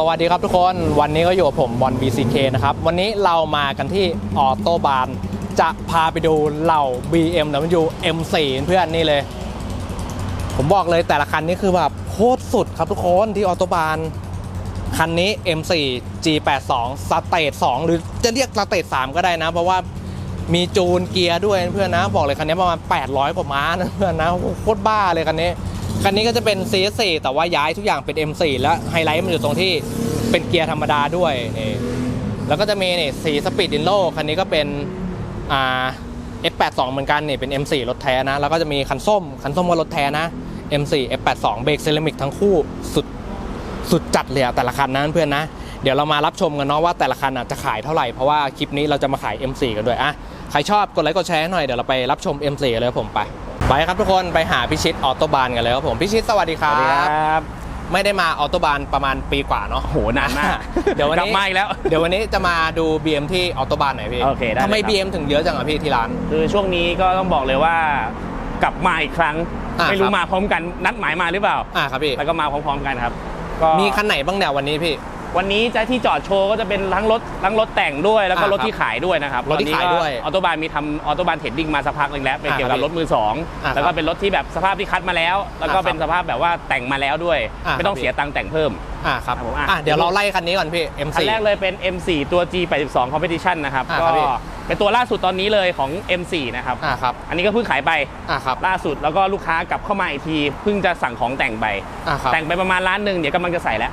สวัสดีครับทุกคนวันนี้ก็อยู่กับผมบอล BCK นะครับ วันนี้เรามากันที่ออโตบาน จะพาไปดูเหล่า BMW M4 เพื่อนนี่เลย ผมบอกเลยแต่ละคันนี้คือแบบโคตรสุดครับทุกคนที่ออโตบาน คันนี้ M4 G82 สเตท2หรือจะเรียกสเตท3ก็ได้นะ เพราะว่ามีจูนเกียร์ด้วยเพื่อนนะ บอกเลยคันนี้ประมาณ 800 กว่าม้านะเพื่อนนะโคตรบ้าเลยคันนี้ คันนี้ก็จะเป็น CS4 แต่ว่าย้ายทุกอย่างเป็น M4 แล้วไฮไลท์มันอยู่ตรงที่เป็นเกียร์ธรรมดาด้วยนี่แล้วก็จะมีนี่สีสปีดดินโลคันนี้ก็เป็นอ่า F82 เหมือนกันนี่เป็น M4 รถแท้นะ แล้วก็จะมีคันส้ม คันส้มก็รถแท้นะ M4 F82 เบรกเซรามิกทั้งคู่สุดสุดจัดเลยอะแต่ละคันนะเพื่อนนะ เดี๋ยวเรามารับชมกันเนาะว่าแต่ละคันอะจะขายเท่าไหร่ เพราะว่าคลิปนี้เราจะมาขาย M4 กันด้วยอะใครชอบกดไลค์กดแชร์หน่อยเดี๋ยวเราไปรับชม M4 กันเลยผมไป ไปครับทุกคนไปหาพิชิตออโตบานกันเลยครับผมพิชิตสวัสดีคสรัวัสดีคบรับ ไม่ได้มาออโตบานประมาณปีกว่าเนาะโหนานมากเดี๋ยววันกลันี้บมาอีกแล้ว เดี๋ยววันนี้จะมาดู BM ที่ออโตบานหน่อยพี่โอเคได้ทำไมเลยครับ BM ถึงเยอะจังอะพี่ที่ร้าน คือช่วงนี้ก็ต้องบอกเลยว่ากลับมาอีกครั้งอ่าไม่ครู้รับมาพร้อมกันนัดหมายมาหรือเปล่าอ่าครับพี่แล้วก็มาพร้อมๆกันครับก็มีคันไหนบ้างเนี่ยวันนี้พี่ วันนี้จะที่จอดโชว์ก็จะเป็นทั้งรถทั้งรถแต่งด้วยแล้วก็อ่ารถที่ขายด้วยนะครับรถที่ขายด้วยออโตบานมีทำออโตบานเทรดดิ้งมาสักพักหนึ่งแล้วเป็นอ่าเกี่ยวกับครับรถมือสองอ่าแล้วก็เป็นรถที่แบบสภาพที่คัดมาแล้ว แล้วก็อ่าครับเป็นสภาพแบบว่าแต่งมาแล้วด้วยอ่าไม่ต้องครับเสียตังค์แต่งเพิ่มอ่าครับครับผมอะอะเดี๋ยวเราไล่คันนี้ก่อนพี่ M4 คันแรกเลยเป็น M4 ตัว G82 Competition นะครับอ่าคก็รับพี่เป็นตัวล่าสุดตอนนี้เลยของ M4 นะครับอ่าครับอันนี้ก็เพิ่งขายไปอ่าครับล่าสุดแล้วก็ลูกค้ากลับเข้ามาอีกทีเพิ่งจะสั่งของแต่งไปอ่าครับแต่งไปประมาณล้านหนึ่งเดี๋ยวกำลังจะใส่แล้ว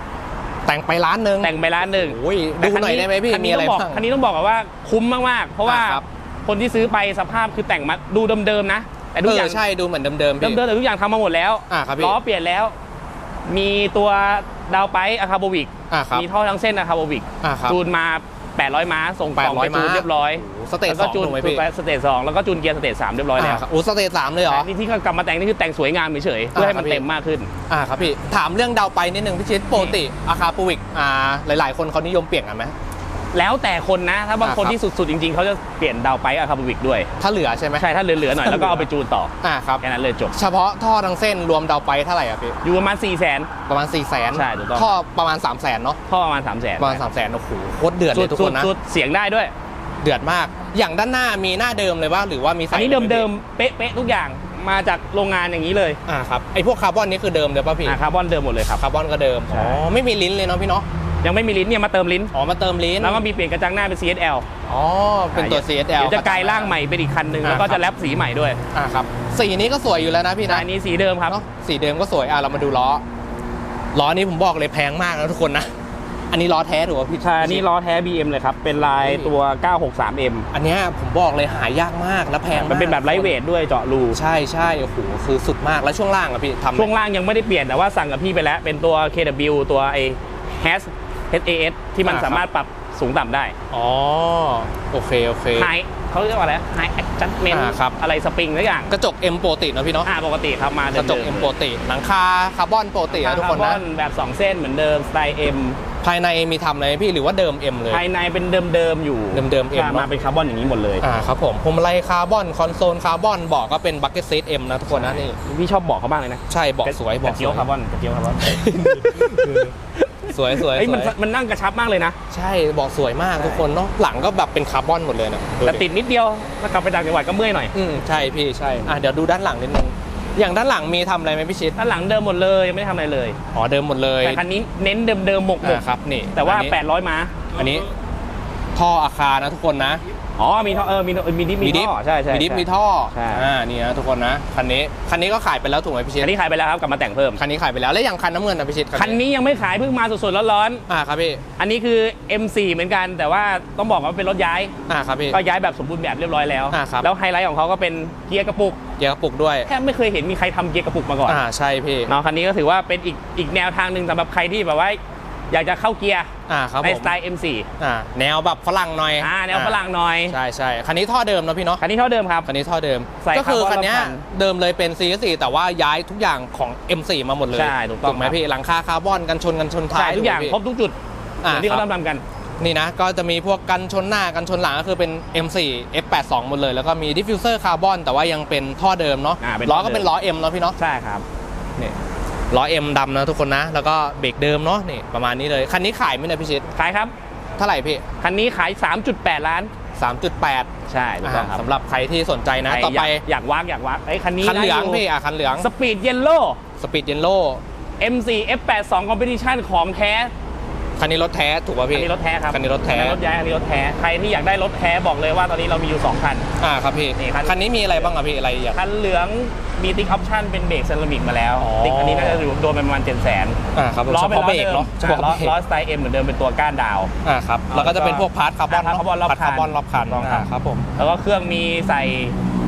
แต่งไปร้านหนึงแต่งไปล้านหนึ่งโอ้ยดูหน่อยได้ไหมพี่คันมีนี้อะไรต้องบอกบ้างคันนี้ต้องบอกก่อนว่าคุ้มมากๆ เพราะว่าอ่าครับคนที่ซื้อไปสภาพคือแต่งมาดูเดิมๆนะ แต่ทุเอกออย่างใช่ดูเหมือนเดิมๆพี่เดิมๆแต่ทุกอย่างทำมาหมดแล้วอ่าครับพี่ล้อเปลี่ยนแล้ว มีตัวดาวไปอะคาโบวิกอ่าครับมีท่อทั้งเส้นอะคาโบวิกอ่าครับจูนมา 800 ม้า ส่งกล่องไป800จูนม้า เรียบร้อยโอ้โหสเตจแล้วก็สองจูนถูกไหมจูพี่นไปสเตจสองแล้วก็จูนเกียร์สเตจสามเรียบร้อยแล้วอ่าครับโอ้สเตจสามเลยเหรอแต่นี่ที่เขากลับมาแต่งนี่คือแต่งสวยงามเฉยๆเพื่อให้มันอ่าครับพี่เต็มมากขึ้น อ่าครับพี่ ถามเรื่องดาวไปนิดนึงพี่ชิดปกติอาคาปูวิกอ่าหลาย ๆ คนเขานิยมเปลี่ยนกันไหม แล้วแต่คนนะ ถ้าบางคนอ่าครับที่สุดๆ จริงๆ เขาจะเปลี่ยนดาวไปอะคาโบวิกด้วย ถ้าเหลือใช่ไหมใช่ ถ้าเหลือๆหน่อยแล้วก็เอาไปจูนต่ออ่าครับแค่นั้นเลยจบ เฉพาะท่อทั้งเส้นรวมดาวไปเท่าไหร่อะพี่ อยู่ประมาณ4 0 0 0 0นประมาณ4 0 0 0 0นใช่ถูกต้องท่อประมาณ3 0 0 0 0นเนาะท่อประมาณ3 0 0 0 0นประมาณ3 0 0 0 0นโอ้โหโคตรเดือดเลสุยดทุกสุคดนนะสุดเสียงได้ด้วยเดือดมาก อย่างด้านหน้ามีหน้าเดิมเลยป่ะหรือว่ามีใส่อันนี้ลยไหเดิมๆเป๊ะๆทุกอย่างมาจากโรงงานอย่างนี้เลยอ่าครับไอพวกคาร์บอนนี่คือเดิมเลยป่ะพี่อ่าคาร์บอนเดิมหมดเลยครับคาร์บอนก็เดิมใช่อ๋อไม่มีลิ้นเลยเนาะพี่เนาะ ยังไม่มีลิ้นเนี่ยมาเติมลิ้น อ๋อมาเติมลิ้นแล้วก็มีเปลี่ยนกระจังหน้าเป็น CSL อ๋อเป็นตัว CSL เดี๋ยวจะกลายร่างใหม่เป็นอีกคันหนึ่งอ่าแล้วก็ครัจะบแรปสีใหม่ด้วยอ่าครับสีนี้ก็สวยอยู่แล้วนะพี่แต่นะอันนี้สีเดิมครับเนาะสีเดิมก็สวยอะเรามาดูล้อล้อนี้ผมบอกเลยแพงมากนะทุกคนนะอันนี้ล้อแท้ถูกป่ะพี่ใช่อันนี้ล้อแท้ BM เลยครับ เป็นลายตัว 963M อันเนี้ยผมบอกเลยหายากมากและแพงากมันเป็นแบบไลท์เวทด้วยเจาะรูใช่ใช่โอ้โหคือสุดมากแล้วช่วงล่างอะพี่ทำไหมช่วงล่างยังไม่ได้เปลี่ยนแต่ว่าสั่งกับพี่ไปแล้ว เป็นตัว KW ตัวไอ้ HAS HAS ที่มันอ่าครับ สามารถปรับสูงต่ำได้อ๋อ โอเค โอเค High เขาเรียกว่าอะไร High Adjustment อ่าครับ อะไรสปริงทุกอย่างกระจก M ปกติเนอะพี่เนาะอ่าปกติครับมากระจก M ปกติหลังคาคาร์บอนปกติอะทุกคนนะคาร์บอแบบ2เส้นเหมือนเดิมสไตล์ M ภายในมีทำอะไรไหมพี่หรือว่าเดิม M เลย ภายในเป็นเดิมๆอยู่เดิมๆ M ใช่เนอะ มาเป็นคาร์บอนอย่างนี้หมดเลยอ่าครับผมพวงมาลัยคาร์บอนคอนโซลคาร์บอนเบอกก็เป็นบักเก็ตซีท M นะทุกคนนะนี่พี่ชอบบอกเขาบ้างเลยนะใช่เบอกสวยเบอกกระสเจียววย คาร์บอนกระเจียวคาร์บอน สวยสวยเฮ้ยมันสวยมันนั่งกระชับมากเลยนะ ใช่เบอกสวยมากทุกคนเนาะหลังก็แบบเป็นคาร์บอนหมดเลยนะแต่ติดนิดเดียวถ้ากลับไปต่างจังหวัดก็เมื่อยหน่อย อืมใช่พี่ใช่อะเดี๋ยวดูด้านหลังนิดนึงอย่างด้านหลังมีทำอะไรไหมพี่ชิดด้านหลังเดิมหมดเลยยังไม่ได้ทำอะไรเลย อ๋อเดิมหมดเลยแต่คันนี้เน้นเดิมๆหมกหมกอ่าครับนี่แต่ว่า อันนี้800 ม้า อันนี้ ท่ออาคารนะทุกคนนะ อ๋อ มีท่อ เออ มี มีดิฟมีดิฟท่อใช่ใช่มีดิฟใช่ มีท่อใช่ อ่านี่นะทุกคนนะ คันนี้ คันนี้ก็ขายไปแล้วถูกไหมพี่ชิดคันนี้ขายไปแล้วครับ กลับมาแต่งเพิ่ม คันนี้ขายไปแล้ว แล้วอย่างคันน้ำเงินนะพี่ชิดคันนี้ยังไม่ขายเพิ่งมาสดๆร้อนอ่าครับพี่ ๆ อันนี้คือ M4 เหมือนกัน แต่ว่าต้องบอกว่าเป็นรถย้าย อ่าครับพี่ ก็ย้ายแบบสมบูรณ์แบบเรียบร้อยแล้ว อ่าครับ แล้วไฮไลท์ของเขาก็เป็นเกียร์กระปุก เกียร์กระปุกด้วย แทบไม่เคยเห็นมีใครทำเกียร์กระปุกมาก่อน อ่าใช่พี่ เนาะคันนี้ก็ถือว่าเป็นอีกอีกแนวทางหนึ่งสำหรับใครที่แบบว่า อยากจะเข้าเกียร์อ่าครับในผมสไตล์ M4 อ่าแนวแบบฝรั่งหน่อยอ่าแนวฝรั่งหน่อย ใช่ใช่คันนี้ท่อเดิมนะพี่เนาะคันนี้เท่าเดิมครับ คันนี้ท่อเดิม ใส่ก็คือคาร์บอนคันเนี้ยรอบคันเดิมเลยเป็น C4 แต่ว่าย้ายทุกอย่างของ M4 มาหมดเลยใช่ถูกต้องไหมครับ พี่หลังคาคาร์บอนกันชนกันชนท้าใช่ยทุกอย่างถูไหมพี่ ครบทุกจุดเหอ่ามือนที่เขาครับ ทำๆกัน นี่นะ ก็จะมีพวกกันชนหน้ากันชนหลังก็คือเป็น M4 F82 หมดเลย แล้วก็มีดิฟฟิวเซอร์คาร์บอนแต่ว่ายังเป็นท่อเดิมเนาะอ่าเป็นล้อท่อก็เดิมเป็นล้อ M เนาะพี่เนาะใช่ครับ นี่ ล้อเอ็มดำนะทุกคนนะ แล้วก็เบรกเดิมเนาะนี่ประมาณนี้เลย คันนี้ขายไหมเนี่ยพี่ชิดขายครับ เท่าไหร่พี่ คันนี้ขาย 3.8 ล้าน 3.8 ใช่ถูกต้องครับสำหรับใครที่สนใจนะใครต่อไปยากอยากวักอยากวักไอ้ยคันนี้คันเหลืองได้ยู่พี่อะคันเหลืองสปีดเยลโล่สปีดเยนโล M4 F82 Competition ของแท้ คันนี้รถแท้ถูกป่ะคัพี่นนี้รถแท้ครับคันนี้รถแท้คันนี้รถย้ายคันนี้รถแท้ ใครที่อยากได้รถแท้บอกเลยว่าตอนนี้เรามีอยู่2คัน อ่าครับพี่ นี่คัน คันนี้มีอะไรบ้างอะพี่อะไรอย่าง คันเหลืองมีติ๊กออปชั่นเป็นเบรกเซรามิกมาแล้ว อ๋อ ติ๊กอันนี้น่าจะโดนไปประมาณ7 0 0 0 0อ่าครับผมล้อเฉเป็นพาะล้อเบรกเดิมเนาะเฉอ่าพาะล้อเบรกล้อสไตล์ M เหมือนเดิมเป็นตัวก้านดาว อ่าครับแล้วก็จะเป็นพวกพาร์ทคาร์บอนพาร์ทคาร์บอนรอบพาร์ทคาร์บอนคันรอบคันถูกต้องครับ อ่าครับผม แล้วก็เครื่องมีใส่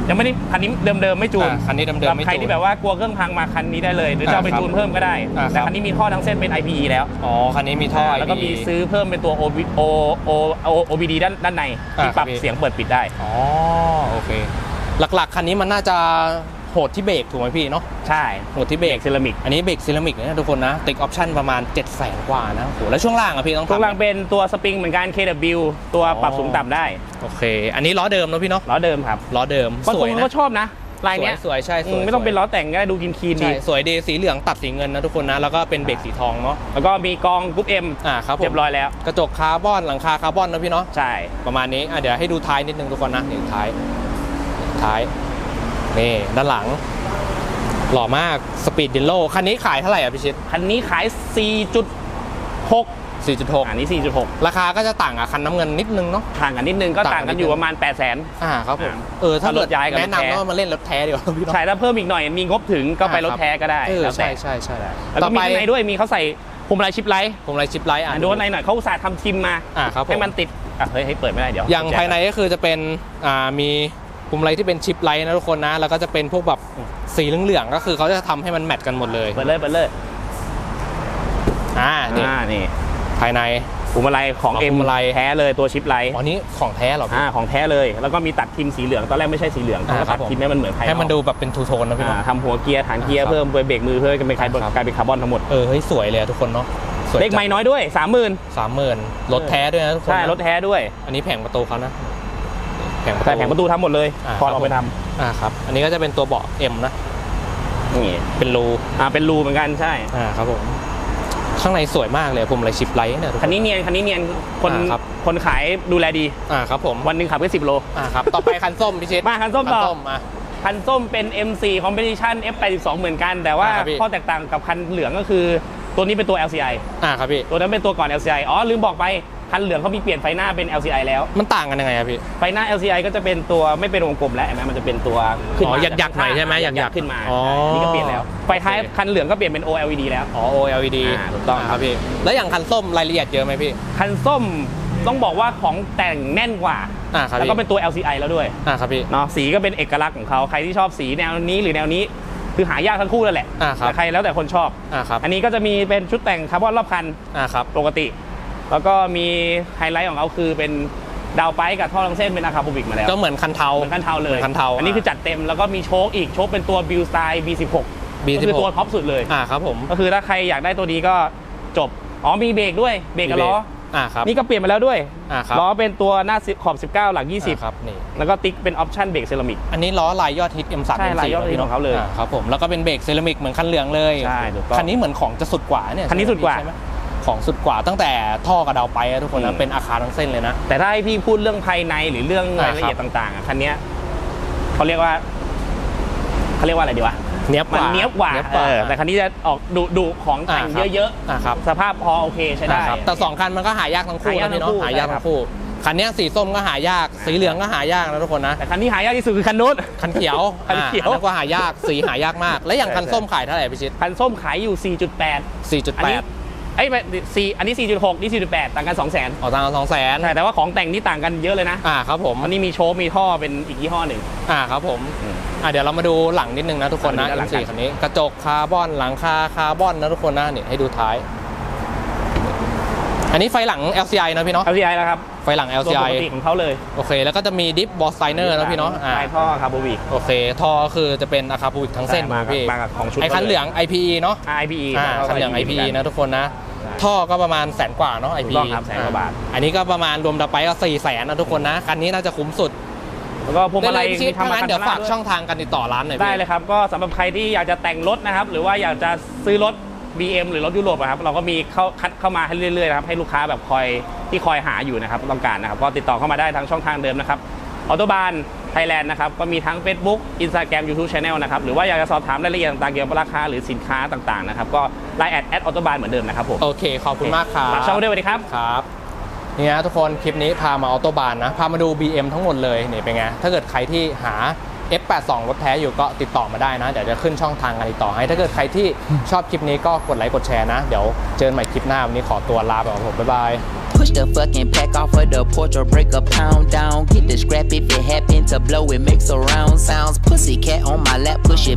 ยังไม่ได้คันนี้เดิมๆไม่จูนอ่าคันนี้เดิมๆไม่จูนใครที่แบบว่ากลัวเครื่องพังมาคันนี้ได้เลยหรือจะเอาไปอ่าครับจูนเพิ่มก็ได้อ่าครับ แต่คันนี้มีท่อทั้งเส้นเป็น IPE แล้ว อ๋อคันนี้มีท่ออ่าแล้วก็ IPE มีซื้อเพิ่มเป็นตัว OB O O O OBD ด้านด้านในอ่าที่ปรับครับพี่ เสียงเปิดปิดได้ อ๋อโอเค หลักๆคันนี้มันน่าจะโหดที่เบรกถูกไหมพี่เนาะใช่โหดที่เบเบรรกกเซรามิกอันนี้เบรกเซรามิกนะทุกคนนะติดออปชั่นประมาณ 7 0 0 0 0 0กว่านะโอ้โหแล้วช่วงล่างอะพี่ต้องทุกทำลังเป็นตัวสปริงเหมือนกัน KW ตัวอ๋อปรับสูงต่ำได้โอเค อันนี้ล้อเดิมเนอะพี่เนาะล้อเดิมครับล้อเดิมบางสควนยนะก็ชอบนะลายเนี้ยสวยๆใช่สอืวยมไม่ต้องเป็นล้อแต่งก็ได้ดูกินคีนๆดีใช่สวยดีสีเหลืองตัดสีเงินนะทุกคนนะแล้วก็เป็นเบรกสีทองเนาะแล้วก็มีกองกรุ๊ป M อ่าครับผมเรียบร้อยแล้ว กระจกคาร์บอนหลังคาคาร์บอนนะพี่เนาะใช่ประมาณนี้อะเดี๋ยวให้ดูท้ายนิดนึงทุกคนนะนี่ท้ายท้าย นี่ด้านหลัง หล่อมากสปีดดินโลคันนี้ขายเท่าไหร่อะพี่ชิด คันนี้ขาย 4.6 4.6 อันนี้ 4.6 ราคาก็จะต่างกับคันน้ำเงินนิดนึงเนาะ ห่างกันนิดนึงก็ต่าต่างงกักันนนิดนึงอยู่ประมาณ 8 0 0 0 0 0อ่าครับผมอ่าเออถ้าถ้ารถย้ายกับรถแนะนำแท้ว่ามาเล่นรถแท้ดีกว่าพี่เนาะ ใช่ถ้าเพิ่มอีกหน่อยมีงบถึงก็ไปรถแท้ก็ได้เออแล้วแต่ใช่ใช่ใช่แล้วก็มีข้างในด้วยมีเขาใส่พวงมาลัยชิปไลท์ผมไลชิปไลท์อะ อะดูข้างในหน่อยเขาอุตส่าห์ทำทิมมา อ่าครับผม ให้มันติดอะเฮ้ยให้เปิดไม่ได้เดี๋ยวอย่างภายในก็คือจะเป็นอ่ามี ปุ่มไลท์ที่เป็นชิปไลท์นะทุกคนนะ แล้วก็จะเป็นพวกแบบสีเหลืองๆก็คือเขาจะทำให้มันแมทกันหมดเลยเปิดเลยเปิดเลยอ่านี่อ่านี่ ภายในพวงมาลัยของอ๋อเอ็มพวงมาลัยแท้เลยตัวชิปไลท์อ๋อนี่ของแท้เหรอพี่อ่าของแท้เลย แล้วก็มีตัดทิมสีเหลืองตอนแรกไม่ใช่สีเหลืองอ่าเขาก็ครัตับดผมทิมให้มันเหมือนภายนอกให้มันดูแบบเป็นทูโทนนะพี่อ่าเนาะทำหัวเกียร์ฐานเกียร์ครับเพิ่มไปเบรกมือเพื่อให้เป็นคาร์บอนครับกลายเป็นคาร์บอนทั้งหมดเออเฮ้ยสวยเลยอะทุกคนเนาะสวยเลขไม่น้อยด้วย 30,000สามหมื่นรถแท้ด้วยนะทุกคนใช่นะรถแท้ด้วย อันนี้แผงประตูเขานะแผงประตูแต่แผงประตูทำหมดเลยอ่าพอเราครับไปทอ่าครับ อันนี้ก็จะเป็นตัวเบาะ M นะำนี่เป็นรู อ่าเป็นรูเหมือนกันใช่ อ่าครับผม ข้างในสวยมากเลยผมเลยชิปไลท์เนี่ยทุกคคันนนี้เนียนคันนี้เนียนคนอ่าครับ คนขายดูแลดี อ่าครับผม วันหนึ่งขับแค่สิบโล อ่าครับ ต่อไปคันส้มพี่ชิดมาคันส้มต่อคันส้มมา คันส้มเป็น M4 Competition F82 เหมือนกัน แต่ว่าอ่าครับพี่ ข้อแตกต่างกับคันเหลืองก็คือ ตัวนี้เป็นตัว LCI อ่าครับพี่ ตัวนั้นเป็นตัวก่อน LCI อ๋อ ลืมบอกไป คันเหลืองเขามีเปลี่ยนไฟหน้าเป็น LCI แล้ว มันต่างกันยังไงอะพี่ ไฟหน้า LCI ก็จะเป็นตัวไม่เป็นวงกลมแล้วเห็นไหมมันจะเป็นตัวขึ้นอ๋มาอหยักๆหน่อยใช่ไหมหยักๆๆขึ้นมาอ๋ออั นนี้ก็เปลี่ยนแล้ว ไฟท้ายโอเคคันเหลืองก็เปลี่ยนเป็น OLED แล้ว อ๋อ OLED อ่าถูกต้องครับ พี่ แล้วอย่างคันส้มรายละเอียดเยอะไหมพี่ คันส้มต้องบอกว่าของแต่งแน่นกว่า อ่าครับแล้วพี่ก็เป็นตัว LCI แล้วด้วย อ่าครับพี่ เนาะสีก็เป็นเอกลักษณ์ของเขาใครที่ชอบสีแนวนี้หรือแนวนี้ คือหายากทั้งคู่นั่นแหละอ่าครับ แต่ใครแล้วแต่คนชอบ อ่าครับ อันนี้ก็จะมีเป็นชุดแต่งคาร์บอนรอบคันอ่าครับ ปกติ แล้วก็มีไฮไลท์ของเขาคือเป็นดาวไปกับท่อลังเส้นเป็นอาคาบูบิกมาแล้ว ก็เหมือนคันเทาเหมือนคันเทาเลยหมือนคันเทาอันนี้คือจัดเต็มแล้วก็มีโชคอีกโชคเป็นตัวบิลสไตล์ B16 B16 ก็คือตัวท็อปสุดเลยอ่าครับผมก็คือถ้าใครอยากได้ตัวนี้ก็จบอ๋อมีเบรกด้วยเบรกกับล้ออ่าครับนี่ก็เปลี่ยนมาแล้วด้วยอ่าครับล้อเป็นตัวหน้า10ขอบ 19 หลังอ่าครับนี่20แล้วก็ติ๊กเป็นออปชั่นเบรกเซรามิกอันนี้ล้อลายยอดฮิต M3 ใช่ M4 ลายยอดฮิตของเขาเลยอ่ครับผมแล้วก็เป็นเบรกเซรามิกเหมือนคันเหลืองเลยใช่ถูกต้องคันนี้เหมือนของจะสุดกว่าเนี่ยคันนี้สุดกว่าใช่ไหม ของสุดกว่าตั้งแต่ท่อกระเดาไปอะทุกคนอืนะมเป็นอาคารทั้งเส้นเลยนะ แต่ถ้าให้พี่พูดเรื่องภายในหรือเรื่องอ่ารายละเอียดต่างๆอะคันเนี้ยเขาเรียกว่าเขาเรียกว่าอะไรดีวะเนี้ยบกมันว่าเนี้ยบกว่าเนี้ยบกเอว่าอแต่คันนี้จะออกดุดุของแต่งอ่าครับเยอะอ่าครับ ๆ สภาพพอโอเคใช้ได้อ่าครับแต่สองคันมันก็หายากทั้งคู่หายากนะพี่เนาะทั้งคู่หายากใช่ครับทั้งคู่คันเนี้ยสีส้มก็หายาก สีเหลืองก็หายากนะทุกคนนะแต่คันที่หายากที่สุดคือคันนู้น คันเขียวคันเขียว อ่าอันั้นก็หายากสีหายากมาก แล้วอย่างใช่คันส้มขายเท่าไหร่พี่ชิดคันส้มขายอยู่ 4.8 อันนี้4.8 ไอ้ยไม่สี่อันนี้ 4.6 นี่ 4.8 ต่างกัน 2 0 0 0 0นออกตังค์สองแสนใช่แต่ว่าของแต่งนี่ต่างกันเยอะเลยนะอ่าครับผมอันนี้มีโชว์มีท่อเป็นอีกยี่ห้อหนึ่ง อ่าครับผมอะเดี๋ยวเรามาดูหลังนิดนึงนะทุกคนนะอะดูด้านหลัง M4 คันนี้กระจกคาร์บอนหลังคาคาร์บอนนะทุกคนนะนี่ให้ดูท้าย อันนี้ไฟหลัง LCI นะพี่เนาะ LCI แล้วครับ ไฟหลัง ตัวป LCI กติของเขาเลยโอเค แล้วก็จะมีดิฟบอสไซเนอร์นะพี่เนาะอ่าใช่ท่อคาร์บอวิกโอเคท่อคือจะเป็นอาคาบูบิกทั้งเส้นใช่มานะพี่มากับของชุดไอคันเหลือง IPE เนาะ IPE อ่าคันเหลือง IPE นะทุกคนนะ ท่อก็ประมาณแสนกว่าเนาะ ถูก IPE ต้องครับแสนกว่าบาทอันนี้ก็ประมาณรวมดับไปก็4แสนนะทุกคนนะ คันนี้น่าจะคุ้มสุดแล้วก็พวงมาลัยได้เลยพี่ชิมีดทำถ้ามางั้นคันเดี๋ยวข้างหฝาน้ากด้วยช่องทางการติดต่อร้านหน่อยพี่ ได้เลยครับ ก็สำหรับใครที่อยากจะแต่งรถนะครับ หรือว่าอยากจะซื้อรถ BM หรือรถยุโรปอะครับเราก็มีเข้าคัดเข้ามาให้เรื่อยๆนะครับให้ลูกค้าแบบคอยที่คอยหาอยู่นะครับต้องการนะครับก็ติดต่อเข้ามาได้ทางช่องทางเดิมนะครับออโตบานไทยแลนด์นะครับก็มีทั้ง Facebook Instagram YouTube Channel นะครับหรือว่าอยากจะสอบถามรายละเอียดต่างๆเกี่ยวกับราคาหรือสินค้าต่างๆนะครับก็ไลน์แอดแอดออโตบานเหมือนเดิมนะครับผมโอเค ขอบคุณมากครับฝากช่องด้วยสวัสดีครับครับนี่นะทุกคนคลิปนี้พามาออโตบานนะพามาดู BM ทั้งหมดเลยนี่เป็นไงถ้าเกิดใครที่หา F82 รถแท้อยู่ก็ติดต่อมาได้นะ เดี๋ยวจะขึ้นช่องทางการติดต่อให้ ถ้าเกิดใครที่ชอบคลิปนี้ก็กดไลค์กดแชร์นะ เดี๋ยวเจอกันใหม่คลิปหน้า วันนี้ขอตัวลาไปก่อนผมบ๊ายบาย Push the fucking pack off of the porch or break a pound down. Get the scrap if it happen to blow, it makes surround sounds. Pussycat on my lap, push it